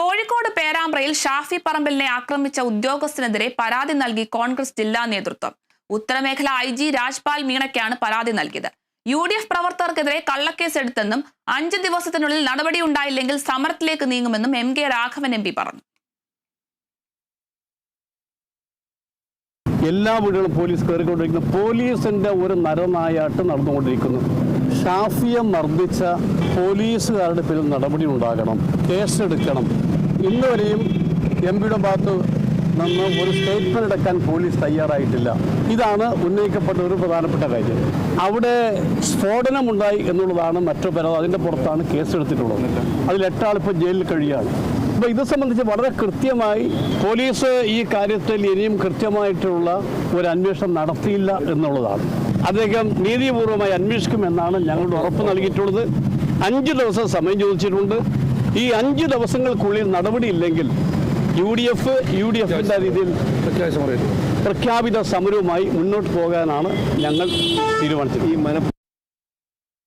കോഴിക്കോട് പേരാമ്പ്രയിൽ ഷാഫി പറമ്പലിനെ ആക്രമിച്ച ഉദ്യോഗസ്ഥനെതിരെ പരാതി നൽകി കോൺഗ്രസ് ജില്ലാ നേതൃത്വം. ഉത്തരമേഖല ഐ ജി രാജ്പാൽ മീണയ്ക്കാണ് പരാതി നൽകിയത്. യു ഡി എഫ് പ്രവർത്തകർക്കെതിരെ കള്ളക്കേസ് എടുത്തെന്നും അഞ്ച് ദിവസത്തിനുള്ളിൽ നടപടി ഉണ്ടായില്ലെങ്കിൽ സമരത്തിലേക്ക് നീങ്ങുമെന്നും M K Raghavan M P പറഞ്ഞു. എല്ലാ വീടുകളും പോലീസ് കയറിക്കൊണ്ടിരിക്കുന്നു. പോലീസിന്റെ ഒരു നരനായാട്ട് നടന്നുകൊണ്ടിരിക്കുന്നു. ഷാഫിയെ മർദ്ദിച്ച പോലീസുകാരുടെ പേരിൽ നടപടി ഉണ്ടാകണം കേസെടുക്കണം. ഇന്ന് വരെയും എം പിയുടെ ഭാഗത്ത് നിന്ന് ഒരു സ്റ്റേറ്റ്മെന്റ് എടുക്കാൻ പോലീസ് തയ്യാറായിട്ടില്ല. ഇതാണ് ഉന്നയിക്കപ്പെട്ട ഒരു പ്രധാനപ്പെട്ട കാര്യം. അവിടെ സ്ഫോടനമുണ്ടായി എന്നുള്ളതാണ് മറ്റു പരാതി. അതിന്റെ പുറത്താണ് കേസെടുത്തിട്ടുള്ളത് അതിൽ എട്ടാളിപ്പോൾ ജയിലിൽ കഴിയുകയാണ്. അപ്പോൾ ഇത് സംബന്ധിച്ച് വളരെ കൃത്യമായി പോലീസ് ഈ കാര്യത്തിൽ ഇനിയും കൃത്യമായിട്ടുള്ള ഒരു അന്വേഷണം നടത്തിയില്ല എന്നുള്ളതാണ്. അദ്ദേഹം നീതിപൂർവമായി അന്വേഷിക്കുമെന്നാണ് ഞങ്ങളുടെ ഉറപ്പ് നൽകിയിട്ടുള്ളത്. അഞ്ച് ദിവസം സമയം ചോദിച്ചിട്ടുണ്ട്. ഈ അഞ്ച് ദിവസങ്ങൾക്കുള്ളിൽ നടപടിയില്ലെങ്കിൽ U D F U D എഫിന്റെ രീതിയിൽ പ്രഖ്യാപിത സമരവുമായി മുന്നോട്ട് പോകാനാണ് ഞങ്ങൾ തീരുമാനിച്ചത്. ഈ മന